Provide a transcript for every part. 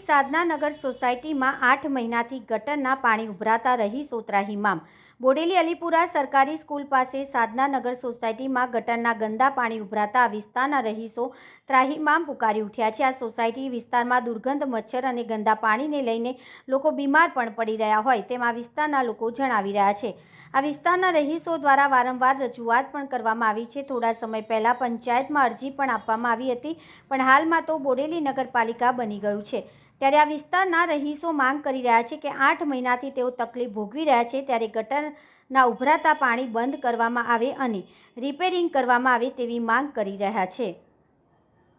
સાધનાનગર સોસાયટીમાં આઠ મહિનાથી ગટરના પાણી ઉભરાતા રહી સોતરાહી ત્રાહિમામ બોડેલી અલીપુરા સરકારી સ્કૂલ પાસે સાધનાનગર સોસાયટીમાં ગટરના ગંદા પાણી ઉભરાતા આ વિસ્તારના રહીશો ત્રાહીમામ પુકારી ઉઠ્યા છે. આ સોસાયટી વિસ્તારમાં દુર્ગંધ, મચ્છર અને ગંદા પાણીને લઈને લોકો બીમાર પણ પડી રહ્યા હોય તેમ વિસ્તારના લોકો જણાવી રહ્યા છે. આ વિસ્તારના રહીશો દ્વારા વારંવાર રજૂઆત પણ કરવામાં આવી છે. થોડા સમય પહેલાં પંચાયતમાં અરજી પણ આપવામાં આવી હતી, પણ હાલમાં તો બોડેલી નગરપાલિકા બની ગયું છે. ત્યારે આ વિસ્તારના રહીશો માંગ કરી રહ્યા છે કે આઠ મહિનાથી તેઓ તકલીફ ભોગવી રહ્યા છે ત્યારે ગટરના ઉભરાતા પાણી બંધ કરવામાં આવે અને રિપેરિંગ કરવામાં આવે તેવી માંગ કરી રહ્યા છે.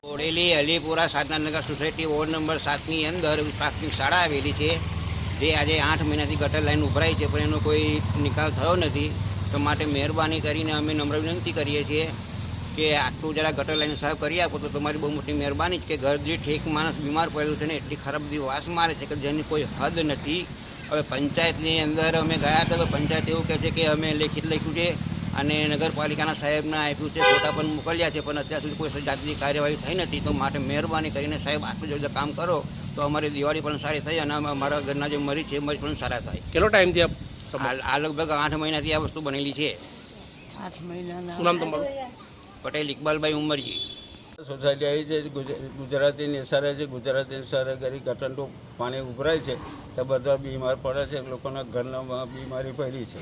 ઓળેલી Alipura Sadhananagar society ward number સાતની અંદર પ્રાથમિક શાળા આવેલી છે. જે આજે આઠ મહિનાથી ગટર લાઈન ઉભરાઈ છે, પણ એનો કોઈ નિકાલ થયો નથી. તો માટે મહેરબાની કરીને અમે નમ્ર વિનંતી કરીએ છીએ કે આટલું જરા ગટર લાઈન સાફ કરી આપો તો તમારી બહુ મોટી મહેરબાની છે કે ઘર દીઠ એક માણસ બીમાર પડેલું છે ને એટલી ખરાબ બધી વાસ મારે છે કે જેની કોઈ હદ નથી. હવે પંચાયતની અંદર અમે ગયા હતા તો પંચાયત એવું કહે છે કે અમે લેખિત લખ્યું છે અને નગરપાલિકાના સાહેબને આપ્યું છે ફોટા પણ મોકલ્યા છે પણ અત્યાર સુધી કોઈ જાતની કાર્યવાહી થઈ નથી. તો માટે મહેરબાની કરીને સાહેબ આટલું જો કામ કરો તો અમારી દિવાળી પણ સારી થઈ અને અમે અમારા ઘરના જે મરી છે એ મરી પણ સારા થાય. કેટલો ટાઈમથી આ આ લગભગ આઠ મહિનાથી આ વસ્તુ બનેલી છે. આઠ મહિના શું નામ તમારું? પટેલ ઇકબાલભાઈ ઉમરજી. સોસાયટી આવી છે ગુજ- ગુજરાતી નિસારે છે, ગુજરાતી નિસારે ગરી ગટરનું પાણી ઉભરાય છે. તો બધા બીમાર પડે છે, લોકોના ઘરના બીમારી પડી છે.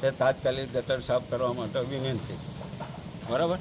તે તાત્કાલિક ગટર સાફ કરવા માટે વિનંતી. બરાબર?